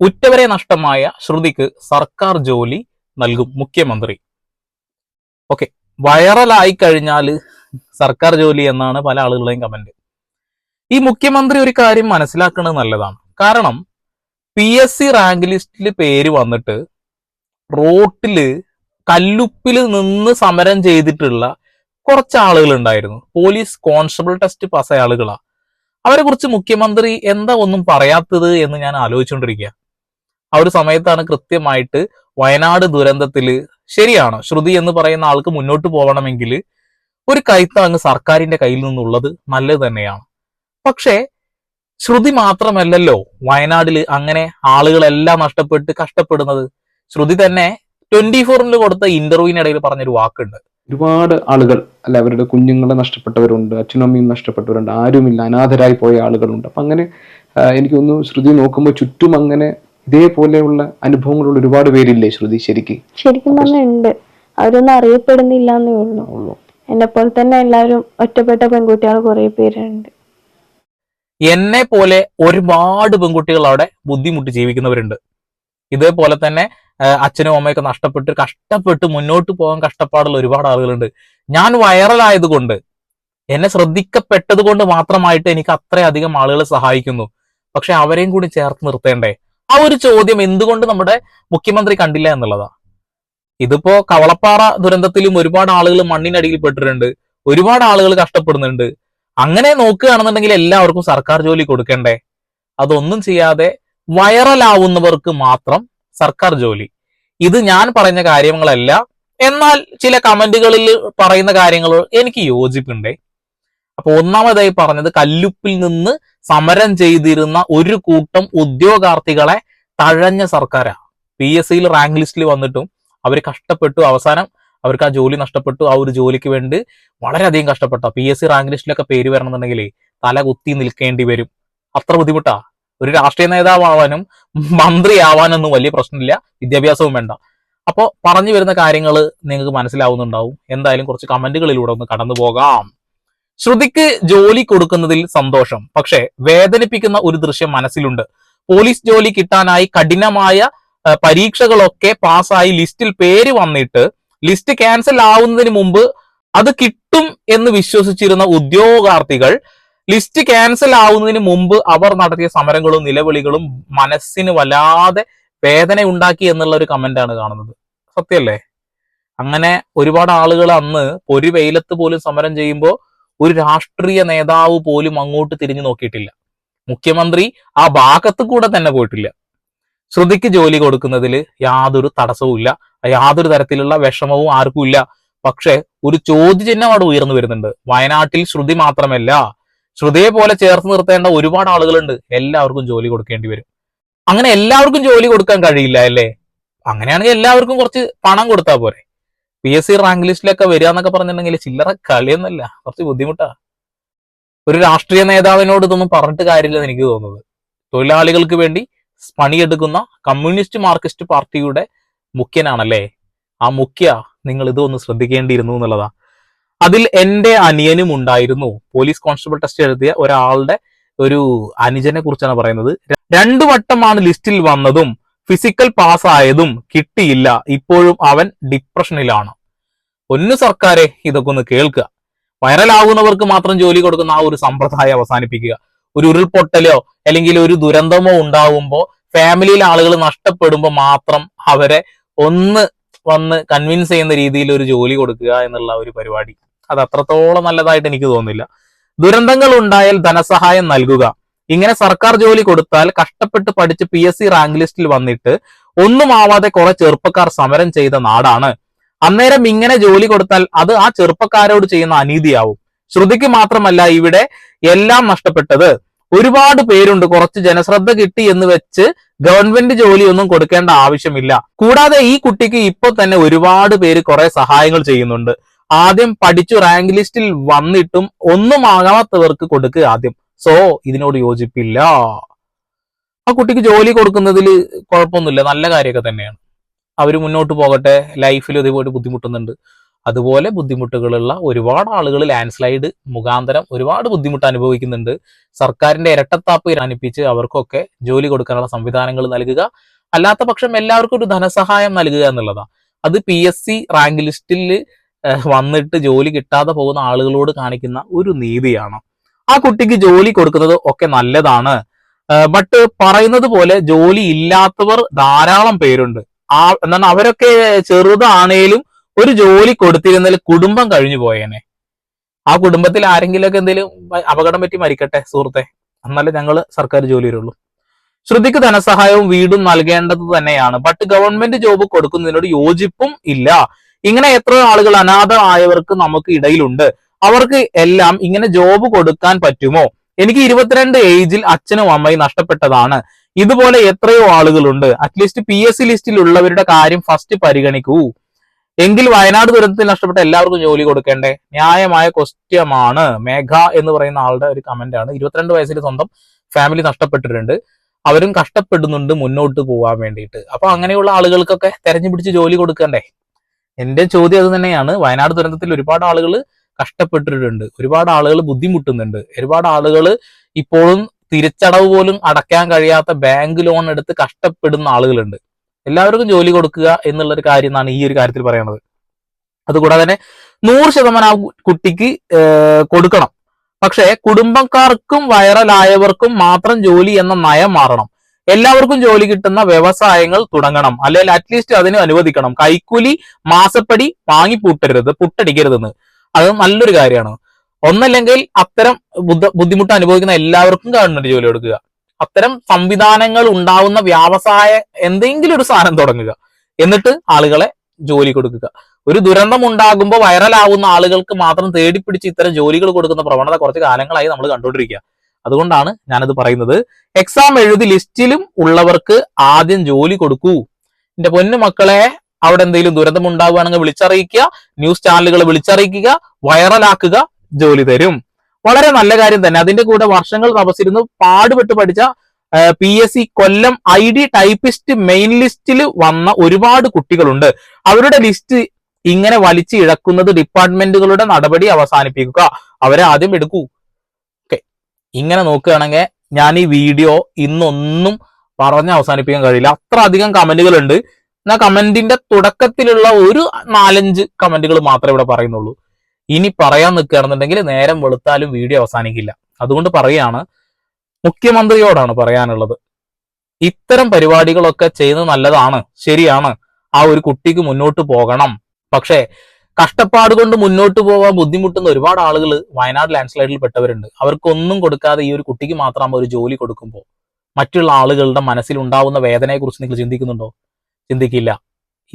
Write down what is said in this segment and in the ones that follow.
ഉറ്റവരെ നഷ്ടമായ ശ്രുതിക്ക് സർക്കാർ ജോലി നൽകും മുഖ്യമന്ത്രി. ഓക്കെ. വൈറലായി കഴിഞ്ഞാൽ സർക്കാർ ജോലി എന്നാണ് പല ആളുകളുടെയും കമന്റ്. ഈ മുഖ്യമന്ത്രി ഒരു കാര്യം മനസ്സിലാക്കുന്നത് നല്ലതാണ്. കാരണം പി എസ് സി റാങ്ക് ലിസ്റ്റിൽ പേര് വന്നിട്ട് റോട്ടിൽ കല്ലുപ്പിൽ നിന്ന് സമരം ചെയ്തിട്ടുള്ള കുറച്ച് ആളുകൾ ഉണ്ടായിരുന്നു പോലീസ് കോൺസ്റ്റബിൾ ടെസ്റ്റ് പാസ്സായ ആളുകളാ. അവരെ കുറിച്ച് മുഖ്യമന്ത്രി എന്താ ഒന്നും പറയാത്തത് എന്ന് ഞാൻ ആലോചിച്ചുകൊണ്ടിരിക്കുക ആ ഒരു സമയത്താണ് കൃത്യമായിട്ട് വയനാട് ദുരന്തത്തിൽ ശരിയാണ്? ശ്രുതി എന്ന് പറയുന്ന ആൾക്ക് മുന്നോട്ട് പോകണമെങ്കിൽ ഒരു കൈത്താങ് സർക്കാരിന്റെ കയ്യിൽ നിന്നുള്ളത് നല്ലത് തന്നെയാണ്. പക്ഷേ ശ്രുതി മാത്രമല്ലല്ലോ വയനാടിൽ അങ്ങനെ ആളുകളെല്ലാം നഷ്ടപ്പെട്ട് കഷ്ടപ്പെടുന്നത്. ശ്രുതി തന്നെ ട്വന്റി ഫോറിന് കൊടുത്ത ഇന്റർവ്യൂവിനിടയിൽ പറഞ്ഞൊരു വാക്കുണ്ട്. ഒരുപാട് ആളുകൾ അല്ലെ അവരുടെ കുഞ്ഞുങ്ങളെ നഷ്ടപ്പെട്ടവരുണ്ട് അച്ഛനും അമ്മയും നഷ്ടപ്പെട്ടവരുണ്ട് ആരുമില്ല അനാഥരായി പോയ ആളുകളുണ്ട്. അപ്പം അങ്ങനെ എനിക്ക് ശ്രുതി നോക്കുമ്പോൾ ചുറ്റും അങ്ങനെ ഇതേപോലെയുള്ള അനുഭവങ്ങളുള്ള ഒരുപാട് പേരില്ലേ ശ്രുതി ശരിക്ക്? ശരിക്കും പറഞ്ഞുണ്ട് ഉണ്ട്. അവരൊന്നും അറിയപ്പെടുന്നില്ല എന്നേ ഉള്ളൂ. ഉള്ളൂ. എന്നെ പോലെ തന്നെ എല്ലാവരും ഒറ്റപ്പെട്ട പെൺകുട്ടികൾ കുറെ പേരുണ്ട്. എന്നെ പോലെ ഒരുപാട് പെൺകുട്ടികൾ അവിടെ ബുദ്ധിമുട്ട് ജീവിക്കുന്നവരുണ്ട്. ഇതേപോലെ തന്നെ അച്ഛനും അമ്മയൊക്കെ നഷ്ടപ്പെട്ട് കഷ്ടപ്പെട്ട് മുന്നോട്ട് പോകാൻ കഷ്ടപ്പാടുള്ള ഒരുപാട് ആളുകളുണ്ട്. ഞാൻ വൈറലായത് കൊണ്ട് എന്നെ ശ്രദ്ധിക്കപ്പെട്ടത് കൊണ്ട് മാത്രമായിട്ട് എനിക്ക് അത്രയധികം ആളുകൾ സഹായിക്കുന്നു. പക്ഷെ അവരെയും കൂടി ചേർത്ത് നിർത്തേണ്ടേ? ആ ഒരു ചോദ്യം എന്തുകൊണ്ട് നമ്മുടെ മുഖ്യമന്ത്രി കണ്ടില്ല എന്നുള്ളതാ. ഇതിപ്പോ കവളപ്പാറ ദുരന്തത്തിലും ഒരുപാട് ആളുകൾ മണ്ണിനടിയിൽ പെട്ടിട്ടുണ്ട് ഒരുപാട് ആളുകൾ കഷ്ടപ്പെടുന്നുണ്ട്. അങ്ങനെ നോക്കുകയാണെന്നുണ്ടെങ്കിൽ എല്ലാവർക്കും സർക്കാർ ജോലി കൊടുക്കണ്ടേ? അതൊന്നും ചെയ്യാതെ വൈറലാവുന്നവർക്ക് മാത്രം സർക്കാർ ജോലി. ഇത് ഞാൻ പറഞ്ഞ കാര്യങ്ങളല്ല. എന്നാൽ ചില കമന്റുകളിൽ പറയുന്ന കാര്യങ്ങൾ എനിക്ക് യോജിപ്പുണ്ടേ. അപ്പൊ ഒന്നാമതായി പറഞ്ഞത് കല്ലുപ്പിൽ നിന്ന് സമരം ചെയ്തിരുന്ന ഒരു കൂട്ടം ഉദ്യോഗാർത്ഥികളെ തഴഞ്ഞ സർക്കാരാണ് പി എസ് സിയിൽ റാങ്ക് ലിസ്റ്റിൽ വന്നിട്ടും അവർ കഷ്ടപ്പെട്ടു. അവസാനം അവർക്ക് ആ ജോലി നഷ്ടപ്പെട്ടു. ആ ഒരു ജോലിക്ക് വേണ്ടി വളരെയധികം കഷ്ടപ്പെട്ട. പി എസ് സി റാങ്ക് ലിസ്റ്റിലൊക്കെ പേര് വരണമെന്നുണ്ടെങ്കിൽ തല കുത്തി നിൽക്കേണ്ടി വരും. അത്ര ബുദ്ധിമുട്ടാ. ഒരു രാഷ്ട്രീയ നേതാവാവാനും മന്ത്രിയാവാനൊന്നും വലിയ പ്രശ്നമില്ല. വിദ്യാഭ്യാസവും വേണ്ട. അപ്പോൾ പറഞ്ഞു വരുന്ന കാര്യങ്ങൾ നിങ്ങൾക്ക് മനസ്സിലാവുന്നുണ്ടാവും. എന്തായാലും കുറച്ച് കമന്റുകളിലൂടെ ഒന്ന് കടന്നു പോകാം ശ്രുതിക്ക് ജോലി കൊടുക്കുന്നതിൽ സന്തോഷം. പക്ഷേ വേദനിപ്പിക്കുന്ന ഒരു ദൃശ്യം മനസ്സിലുണ്ട്. പോലീസ് ജോലി കിട്ടാനായി കഠിനമായ പരീക്ഷകളൊക്കെ പാസ്സായി ലിസ്റ്റിൽ പേര് വന്നിട്ട് ലിസ്റ്റ് ക്യാൻസൽ ആവുന്നതിന് മുമ്പ് അത് കിട്ടും എന്ന് വിശ്വസിച്ചിരുന്ന ഉദ്യോഗാർത്ഥികൾ ലിസ്റ്റ് ക്യാൻസൽ ആവുന്നതിന് മുമ്പ് അവർ നടത്തിയ സമരങ്ങളും നിലവിളികളും മനസ്സിന് വല്ലാതെ വേദന ഉണ്ടാക്കി എന്നുള്ള ഒരു കമന്റാണ് കാണുന്നത്. സത്യല്ലേ അങ്ങനെ ഒരുപാട് ആളുകൾ അന്ന് ഒരു വെയിലത്ത് പോലും സമരം ചെയ്യുമ്പോൾ ഒരു രാഷ്ട്രീയ നേതാവ് പോലും അങ്ങോട്ട് തിരിഞ്ഞു നോക്കിയിട്ടില്ല. മുഖ്യമന്ത്രി ആ ഭാഗത്ത് കൂടെ തന്നെ പോയിട്ടില്ല. ശ്രുതിക്ക് ജോലി കൊടുക്കുന്നതിൽ യാതൊരു തടസ്സവും ഇല്ല. യാതൊരു തരത്തിലുള്ള വിഷമവും ആർക്കും ഇല്ല. പക്ഷെ ഒരു ചോദ്യചിഹ്നം അവിടെ ഉയർന്നു വരുന്നുണ്ട്. വയനാട്ടിൽ ശ്രുതി മാത്രമല്ല ശ്രുതിയെ പോലെ ചേർത്ത് നിർത്തേണ്ട ഒരുപാട് ആളുകളുണ്ട്. എല്ലാവർക്കും ജോലി കൊടുക്കേണ്ടി വരും. അങ്ങനെ എല്ലാവർക്കും ജോലി കൊടുക്കാൻ കഴിയില്ല അല്ലേ? അങ്ങനെയാണെങ്കിൽ എല്ലാവർക്കും കുറച്ച് പണം കൊടുത്താൽ പോരെ. പി എസ് സി റാങ്ക് ലിസ്റ്റിലൊക്കെ വരിക എന്നൊക്കെ പറഞ്ഞിട്ടുണ്ടെങ്കിൽ ചില്ലറ കളിയൊന്നുമല്ല. കുറച്ച് ബുദ്ധിമുട്ടാ. ഒരു രാഷ്ട്രീയ നേതാവിനോട് ഇതൊന്നും പറഞ്ഞിട്ട് കാര്യമില്ലെന്ന് എനിക്ക് തോന്നുന്നത്. തൊഴിലാളികൾക്ക് വേണ്ടി പണിയെടുക്കുന്ന കമ്മ്യൂണിസ്റ്റ് മാർക്സിസ്റ്റ് പാർട്ടിയുടെ മുഖ്യനാണല്ലേ? ആ മുഖ്യ നിങ്ങൾ ഇതൊന്ന് ശ്രദ്ധിക്കേണ്ടിയിരുന്നു എന്നുള്ളതാ. അതിൽ എന്റെ അനിയനും ഉണ്ടായിരുന്നു. പോലീസ് കോൺസ്റ്റബിൾ ടെസ്റ്റ് എഴുതിയ ഒരാളുടെ ഒരു അനുജനെ കുറിച്ചാണ് പറയുന്നത്. രണ്ടു വട്ടമാണ് ലിസ്റ്റിൽ വന്നതും ഫിസിക്കൽ പാസ്സായതും കിട്ടിയില്ല ഇപ്പോഴും അവൻ ഡിപ്രഷനിലാണ് ഒന്നു സർക്കാരെ ഇതൊക്കെ ഒന്ന് കേൾക്കുക. വൈറലാകുന്നവർക്ക് മാത്രം ജോലി കൊടുക്കുന്ന ആ ഒരു സമ്പ്രദായം അവസാനിപ്പിക്കുക. ഒരു ഉരുൾപൊട്ടലോ അല്ലെങ്കിൽ ഒരു ദുരന്തമോ ഉണ്ടാവുമ്പോൾ ഫാമിലിയിലെ ആളുകൾ നഷ്ടപ്പെടുമ്പോൾ മാത്രം അവരെ ഒന്ന് വന്ന് കൺവിൻസ് ചെയ്യുന്ന രീതിയിൽ ഒരു ജോലി കൊടുക്കുക എന്നുള്ള ഒരു പരിപാടി. അത് അത്രത്തോളം നല്ലതായിട്ട് എനിക്ക് തോന്നുന്നില്ല. ദുരന്തങ്ങൾ ഉണ്ടായാൽ ധനസഹായം നൽകുക. ഇങ്ങനെ സർക്കാർ ജോലി കൊടുത്താൽ കഷ്ടപ്പെട്ട് പഠിച്ച് പി എസ് സി റാങ്ക് ലിസ്റ്റിൽ വന്നിട്ട് ഒന്നും ആവാതെ കുറെ ചെറുപ്പക്കാർ സമരം ചെയ്ത നാടാണ്. അന്നേരം ഇങ്ങനെ ജോലി കൊടുത്താൽ അത് ആ ചെറുപ്പക്കാരോട് ചെയ്യുന്ന അനീതിയാവും. ശ്രുതിക്ക് മാത്രമല്ല ഇവിടെ എല്ലാം നഷ്ടപ്പെട്ടത്. ഒരുപാട് പേരുണ്ട് കുറച്ച് ജനശ്രദ്ധ കിട്ടി എന്ന് വെച്ച് ഗവൺമെന്റ് ജോലിയൊന്നും കൊടുക്കേണ്ട ആവശ്യമില്ല. കൂടാതെ ഈ കുട്ടിക്ക് ഇപ്പൊ തന്നെ ഒരുപാട് പേര് കുറെ സഹായങ്ങൾ ചെയ്യുന്നുണ്ട്. ആദ്യം പഠിച്ചു റാങ്ക് ലിസ്റ്റിൽ വന്നിട്ടും ഒന്നും ആകാത്തവർക്ക് കൊടുക്കുക ആദ്യം. സോ ഇതിനോട് യോജിപ്പില്ല. ആ കുട്ടിക്ക് ജോലി കൊടുക്കുന്നതിൽ കുഴപ്പമൊന്നുമില്ല. നല്ല കാര്യമൊക്കെ തന്നെയാണ്. അവർ മുന്നോട്ട് പോകട്ടെ. ലൈഫിൽ ഇതുപോലെ ബുദ്ധിമുട്ടുന്നുണ്ട്. അതുപോലെ ബുദ്ധിമുട്ടുകളുള്ള ഒരുപാട് ആളുകൾ ലാൻഡ് സ്ലൈഡ് മുഖാന്തരം ഒരുപാട് ബുദ്ധിമുട്ട് അനുഭവിക്കുന്നുണ്ട്. സർക്കാരിന്റെ ഇരട്ടത്താപ്പ് അനുപ്പിച്ച് അവർക്കൊക്കെ ജോലി കൊടുക്കാനുള്ള സംവിധാനങ്ങൾ നൽകുക. അല്ലാത്ത പക്ഷം എല്ലാവർക്കും ഒരു ധനസഹായം നൽകുക എന്നുള്ളതാണ് അത് പി എസ് സി റാങ്ക് ലിസ്റ്റിൽ വന്നിട്ട് ജോലി കിട്ടാതെ പോകുന്ന ആളുകളോട് കാണിക്കുന്ന ഒരു നീതിയാണ്. ആ കുട്ടിക്ക് ജോലി കൊടുക്കുന്നത് ഒക്കെ നല്ലതാണ്. ബട്ട് പറയുന്നത് പോലെ ജോലി ഇല്ലാത്തവർ ധാരാളം പേരുണ്ട്. ആ എന്താണ് അവരൊക്കെ ചെറുതാണേലും ഒരു ജോലി കൊടുത്തിരുന്നതിൽ കുടുംബം കഴിഞ്ഞു പോയേനെ. ആ കുടുംബത്തിൽ ആരെങ്കിലുമൊക്കെ എന്തെങ്കിലും അപകടം പറ്റി മരിക്കട്ടെ സുഹൃത്തെ. എന്നാലേ ഞങ്ങൾ സർക്കാർ ജോലി വരുള്ളൂ ശ്രുതിക്ക് ധനസഹായവും വീടും നൽകേണ്ടത് തന്നെയാണ്. ബട്ട് ഗവൺമെന്റ് ജോബ് കൊടുക്കുന്നതിനോട് യോജിപ്പും ഇല്ല. ഇങ്ങനെ എത്ര ആളുകൾ അനാഥ ആയവർക്ക് നമുക്ക് ഇടയിലുണ്ട്. അവർക്ക് എല്ലാം ഇങ്ങനെ ജോബ് കൊടുക്കാൻ പറ്റുമോ? എനിക്ക് ഇരുപത്തിരണ്ട് ഏജിൽ അച്ഛനും അമ്മയും നഷ്ടപ്പെട്ടതാണ്. ഇതുപോലെ എത്രയോ ആളുകളുണ്ട്. അറ്റ്ലീസ്റ്റ് പി എസ് സി ലിസ്റ്റിൽ ഉള്ളവരുടെ കാര്യം ഫസ്റ്റ് പരിഗണിക്കൂ. എങ്കിൽ വയനാട് ദുരന്തത്തിൽ നഷ്ടപ്പെട്ട എല്ലാവർക്കും ജോലി കൊടുക്കേണ്ടേ? ന്യായമായ ക്വസ്റ്റ്യമാണ് മേഘ എന്ന് പറയുന്ന ആളുടെ ഒരു കമന്റ് ആണ്. ഇരുപത്തിരണ്ട് വയസ്സിൽ സ്വന്തം ഫാമിലി നഷ്ടപ്പെട്ടിട്ടുണ്ട്. അവരും കഷ്ടപ്പെടുന്നുണ്ട് മുന്നോട്ട് പോവാൻ വേണ്ടിയിട്ട്. അപ്പൊ അങ്ങനെയുള്ള ആളുകൾക്കൊക്കെ തെരഞ്ഞു പിടിച്ച് ജോലി കൊടുക്കണ്ടേ? എന്റെ ചോദ്യം അത് തന്നെയാണ്. വയനാട് ദുരന്തത്തിൽ ഒരുപാട് ആളുകൾ കഷ്ടപ്പെട്ടിട്ടുണ്ട്. ഒരുപാട് ആളുകൾ ബുദ്ധിമുട്ടുന്നുണ്ട്. ഒരുപാട് ആളുകൾ ഇപ്പോഴും തിരിച്ചടവ് പോലും അടയ്ക്കാൻ കഴിയാത്ത ബാങ്ക് ലോൺ എടുത്ത് കഷ്ടപ്പെടുന്ന ആളുകളുണ്ട്. എല്ലാവർക്കും ജോലി കൊടുക്കുക എന്നുള്ള ഒരു കാര്യം എന്നാണ് ഈ ഒരു കാര്യത്തിൽ പറയുന്നത് അതുകൂടാതെ തന്നെ നൂറ് ശതമാനം ആ കുട്ടിക്ക് കൊടുക്കണം. പക്ഷേ കുടുംബക്കാർക്കും വൈറലായവർക്കും മാത്രം ജോലി എന്ന നയം മാറണം. എല്ലാവർക്കും ജോലി കിട്ടുന്ന വ്യവസായങ്ങൾ തുടങ്ങണം. അല്ലെങ്കിൽ അറ്റ്ലീസ്റ്റ് അതിന് അനുവദിക്കണം. കൈക്കൂലി മാസപ്പടി വാങ്ങി പൂട്ടരുത് പുട്ടടിക്കരുതെന്ന്. അത് നല്ലൊരു കാര്യമാണ്. ഒന്നല്ലെങ്കിൽ അത്തരം ബുദ്ധ ബുദ്ധിമുട്ട് അനുഭവിക്കുന്ന എല്ലാവർക്കും ഗവൺമെന്റ് ജോലി കൊടുക്കുക. അത്തരം സംവിധാനങ്ങൾ ഉണ്ടാവുന്ന വ്യവസായ എന്തെങ്കിലും ഒരു സാധനം തുടങ്ങുക. എന്നിട്ട് ആളുകളെ ജോലി കൊടുക്കുക. ഒരു ദുരന്തം ഉണ്ടാകുമ്പോൾ വൈറലാവുന്ന ആളുകൾക്ക് മാത്രം തേടിപ്പിടിച്ച് ഇത്തരം ജോലികൾ കൊടുക്കുന്ന പ്രവണത കുറച്ച് കാലങ്ങളായി നമ്മൾ കണ്ടുകൊണ്ടിരിക്കുക. അതുകൊണ്ടാണ് ഞാനത് പറയുന്നത്. എക്സാം എഴുതി ലിസ്റ്റിലും ഉള്ളവർക്ക് ആദ്യം ജോലി കൊടുക്കൂ. എന്റെ പൊന്നു മക്കളെ അവിടെ എന്തെങ്കിലും ദുരന്തം ഉണ്ടാവുകയാണെങ്കിൽ വിളിച്ചറിയിക്കുക ന്യൂസ് ചാനലുകൾ വിളിച്ചറിയിക്കുക വൈറലാക്കുക ജോലി തരും. വളരെ നല്ല കാര്യം തന്നെ. അതിന്റെ കൂടെ വർഷങ്ങൾ തപസിരുന്ന്. പാടുപെട്ട് പഠിച്ച P S C Kollam I D typist main ലിസ്റ്റിൽ വന്ന ഒരുപാട് കുട്ടികളുണ്ട്. അവരുടെ ലിസ്റ്റ് ഇങ്ങനെ വലിച്ചു ഇഴക്കുന്നത് ഡിപ്പാർട്ട്മെന്റുകളുടെ നടപടി അവസാനിപ്പിക്കുക. അവരെ ആദ്യം എടുക്കൂ. ഓക്കെ. ഇങ്ങനെ നോക്കുകയാണെങ്കിൽ ഞാൻ ഈ വീഡിയോ ഇന്നൊന്നും പറഞ്ഞ് അവസാനിപ്പിക്കാൻ കഴിയില്ല. അത്ര അധികം കമന്റുകൾ ഉണ്ട് എന്നാൽ കമന്റിന്റെ തുടക്കത്തിലുള്ള ഒരു നാലഞ്ച് കമന്റുകൾ മാത്രമേ ഇവിടെ പറയുന്നുള്ളൂ. ഇനി പറയാൻ നിൽക്കുകയാണെന്നുണ്ടെങ്കിൽ നേരം വെളുത്താലും വീഡിയോ അവസാനിക്കില്ല. അതുകൊണ്ട് പറയാണ് മുഖ്യമന്ത്രിയോടാണ് പറയാനുള്ളത്. ഇത്തരം പരിപാടികളൊക്കെ ചെയ്യുന്നത് നല്ലതാണ് ശരിയാണ്. ആ ഒരു കുട്ടിക്ക് മുന്നോട്ട് പോകണം. പക്ഷേ കഷ്ടപ്പാട് കൊണ്ട് മുന്നോട്ട് പോകാൻ ബുദ്ധിമുട്ടുന്ന ഒരുപാട് ആളുകൾ വയനാട് ലാൻഡ് സ്ലൈഡിൽ പെട്ടവരുണ്ട്. അവർക്കൊന്നും കൊടുക്കാതെ ഈ ഒരു കുട്ടിക്ക് മാത്രം ഒരു ജോലി കൊടുക്കുമ്പോൾ മറ്റുള്ള ആളുകളുടെ മനസ്സിൽ ഉണ്ടാവുന്ന വേദനയെക്കുറിച്ച് നിങ്ങൾ ചിന്തിക്കുന്നുണ്ടോ? ചിന്തിക്കില്ല.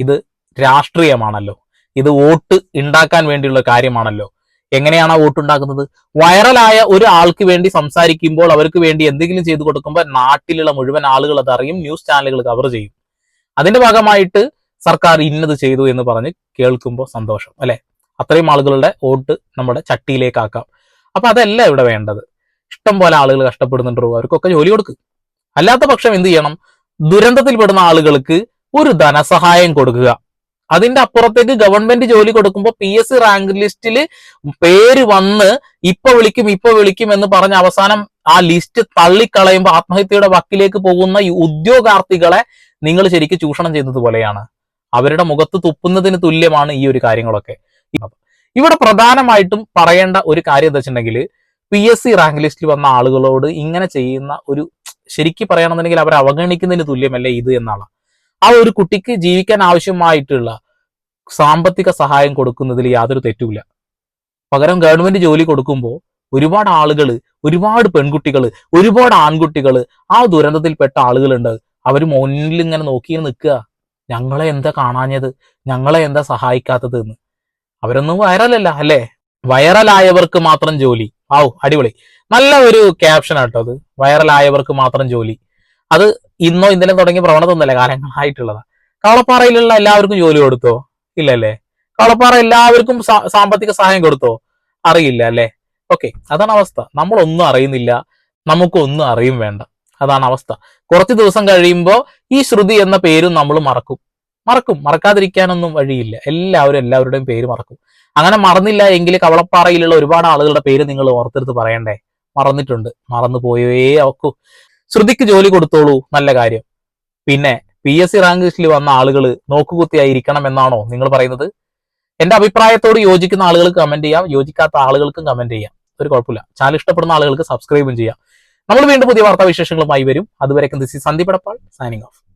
ഇത് രാഷ്ട്രീയമാണല്ലോ. ഇത് വോട്ട് ഉണ്ടാക്കാൻ വേണ്ടിയുള്ള കാര്യമാണല്ലോ. എങ്ങനെയാണ് ആ വോട്ട് ഉണ്ടാക്കുന്നത് വൈറലായ ഒരു ആൾക്ക് വേണ്ടി സംസാരിക്കുമ്പോൾ അവർക്ക് വേണ്ടി എന്തെങ്കിലും ചെയ്തു കൊടുക്കുമ്പോൾ നാട്ടിലുള്ള മുഴുവൻ ആളുകൾ അത് അറിയും ന്യൂസ് ചാനലുകൾ കവർ ചെയ്യും. അതിന്റെ ഭാഗമായിട്ട് സർക്കാർ ഇന്നത് ചെയ്തു എന്ന് പറഞ്ഞ് കേൾക്കുമ്പോൾ സന്തോഷം അല്ലെ? അത്രയും ആളുകളുടെ വോട്ട് നമ്മുടെ ചട്ടിയിലേക്കാക്കാം. അപ്പൊ അതല്ല ഇവിടെ വേണ്ടത്. ഇഷ്ടം പോലെ ആളുകൾ കഷ്ടപ്പെടുന്നുണ്ടോ അവർക്കൊക്കെ ജോലി കൊടുക്കുക അല്ലാത്ത പക്ഷം എന്ത് ചെയ്യണം? ദുരന്തത്തിൽപ്പെടുന്ന ആളുകൾക്ക് ഒരു ധനസഹായം കൊടുക്കുക. അതിന്റെ അപ്പുറത്തേക്ക് ഗവൺമെന്റ് ജോലി കൊടുക്കുമ്പോൾ പി എസ് സി റാങ്ക് ലിസ്റ്റിൽ പേര് വന്ന് ഇപ്പൊ വിളിക്കും ഇപ്പൊ വിളിക്കും എന്ന് പറഞ്ഞ് അവസാനം ആ ലിസ്റ്റ് തള്ളിക്കളയുമ്പോൾ ആത്മഹത്യയുടെ വക്കിലേക്ക് പോകുന്ന ഈ ഉദ്യോഗാർത്ഥികളെ നിങ്ങൾ ശരിക്കും ചൂഷണം ചെയ്യുന്നത് പോലെയാണ്. അവരുടെ മുഖത്ത് തുപ്പുന്നതിന് തുല്യമാണ് ഈ ഒരു കാര്യങ്ങളൊക്കെ. ഇവിടെ പ്രധാനമായിട്ടും പറയേണ്ട ഒരു കാര്യം എന്താ വെച്ചിട്ടുണ്ടെങ്കിൽ പി എസ് സി റാങ്ക് ലിസ്റ്റിൽ വന്ന ആളുകളോട് ഇങ്ങനെ ചെയ്യുന്ന ഒരു ശരിക്കും പറയണമെന്നുണ്ടെങ്കിൽ അവരെ അവഗണിക്കുന്നതിന് തുല്യമല്ലേ ഇത് എന്നാണ്. ആ ഒരു കുട്ടിക്ക് ജീവിക്കാൻ ആവശ്യമായിട്ടുള്ള സാമ്പത്തിക സഹായം കൊടുക്കുന്നതിൽ യാതൊരു തെറ്റുമില്ല. പകരം ഗവൺമെന്റ് ജോലി കൊടുക്കുമ്പോൾ ഒരുപാട് ആളുകൾ ഒരുപാട് പെൺകുട്ടികൾ ഒരുപാട് ആൺകുട്ടികൾ ആ ദുരന്തത്തിൽപ്പെട്ട ആളുകളുണ്ട്. അവർ മുന്നിൽ ഇങ്ങനെ നോക്കി നിൽക്കുക. ഞങ്ങളെ എന്താ കാണാഞ്ഞത്? ഞങ്ങളെ എന്താ സഹായിക്കാത്തത് എന്ന്. അവരൊന്നും വൈറലല്ല അല്ലേ? വൈറലായവർക്ക് മാത്രം ജോലി. ആവും അടിപൊളി. നല്ല ഒരു ക്യാപ്ഷൻ ആട്ടോ അത്. വൈറലായവർക്ക് മാത്രം ജോലി. അത് ഇന്നോ ഇന്നലെ തുടങ്ങിയ പ്രവണത ഒന്നല്ല കാലങ്ങളായിട്ടുള്ളതാ. കവളപ്പാറയിലുള്ള എല്ലാവർക്കും ജോലി കൊടുത്തോ? ഇല്ലല്ലേ? കവളപ്പാറ എല്ലാവർക്കും സാമ്പത്തിക സഹായം കൊടുത്തോ? അറിയില്ല അല്ലേ? ഓക്കെ അതാണ് അവസ്ഥ. നമ്മളൊന്നും അറിയുന്നില്ല. നമുക്കൊന്നും അറിയും വേണ്ട. അതാണ് അവസ്ഥ. കുറച്ച് ദിവസം കഴിയുമ്പോൾ ഈ ശ്രുതി എന്ന പേരും നമ്മൾ മറക്കും. മറക്കും. മറക്കാതിരിക്കാനൊന്നും വഴിയില്ല. എല്ലാവരും എല്ലാവരുടെയും പേര് മറക്കും. അങ്ങനെ മറന്നില്ല എങ്കിൽ കവളപ്പാറയിലുള്ള ഒരുപാട് ആളുകളുടെ പേര് നിങ്ങൾ ഓർത്തെടുത്ത് പറയണ്ടേ? മറന്നിട്ടുണ്ട്. മറന്നു പോയേ അവക്കു ശ്രുതിക്ക് ജോലി കൊടുത്തോളൂ നല്ല കാര്യം. പിന്നെ പി എസ് സി റാങ്ക് ലിസ്റ്റിൽ വന്ന ആളുകൾ നോക്കുകുത്തിയായിരിക്കണം എന്നാണോ നിങ്ങൾ പറയുന്നത്? എന്റെ അഭിപ്രായത്തോട് യോജിക്കുന്ന ആളുകൾ കമന്റ് ചെയ്യാം യോജിക്കാത്ത ആളുകൾക്കും കമന്റ് ചെയ്യാം. ഒരു കുഴപ്പമില്ല. ചാനൽ ഇഷ്ടപ്പെടുന്ന ആളുകൾക്ക് സബ്സ്ക്രൈബും ചെയ്യാം. നമ്മൾ വീണ്ടും പുതിയ വാർത്താ വിശേഷങ്ങളുമായി വരും. അതുവരെക്കും this Sandeep Edappal signing off